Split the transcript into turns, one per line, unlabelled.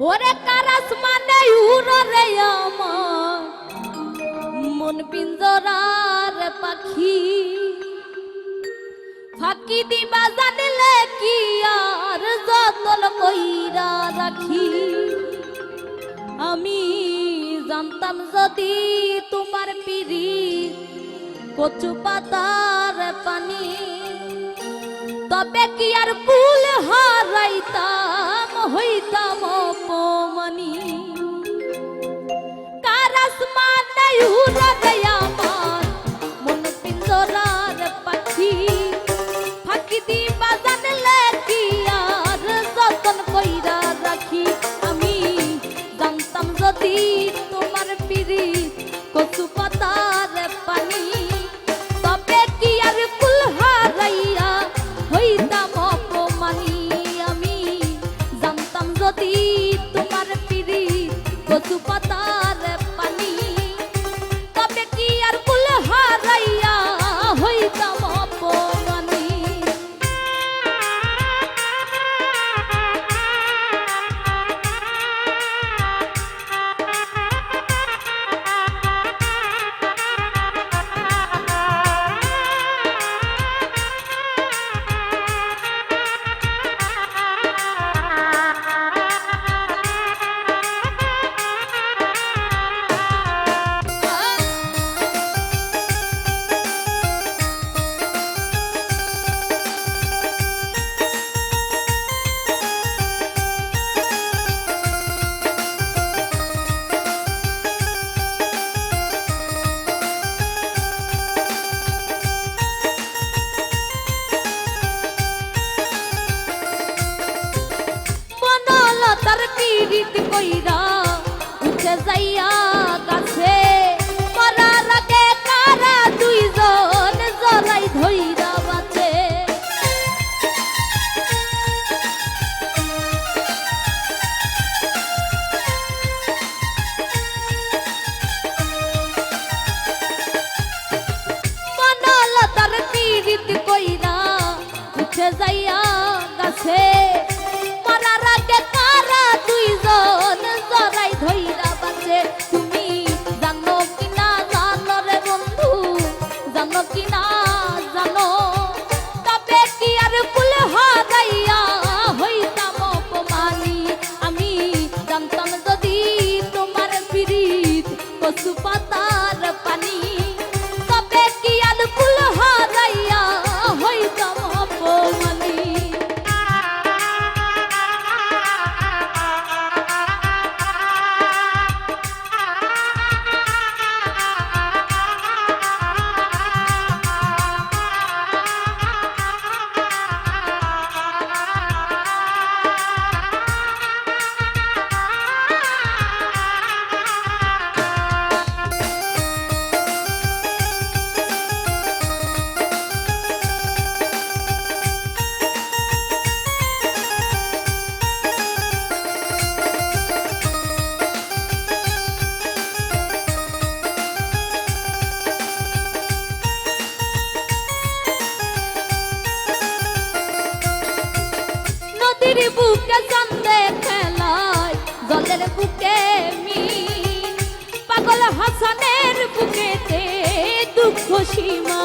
ওরে কারাস মানে উড়রে আমার? মন পিঞ্জরার পাখি। ফাঁকি দিবা জানলে কি আর যতন কইরা রাখি? আমি জানতাম যদি তোমার পিড়ি কচু পাতার পানি। তবে কি আর কুল হারাইতাম হইতাম অপমানি। কারাস মানে উড়ে কচু পীড়িত কইরা উঠে যাইয়া it. বুকে চন্দে খেলায় জলের বুকে মি পাগল হাসানের বুকেতে দুঃখ সীমা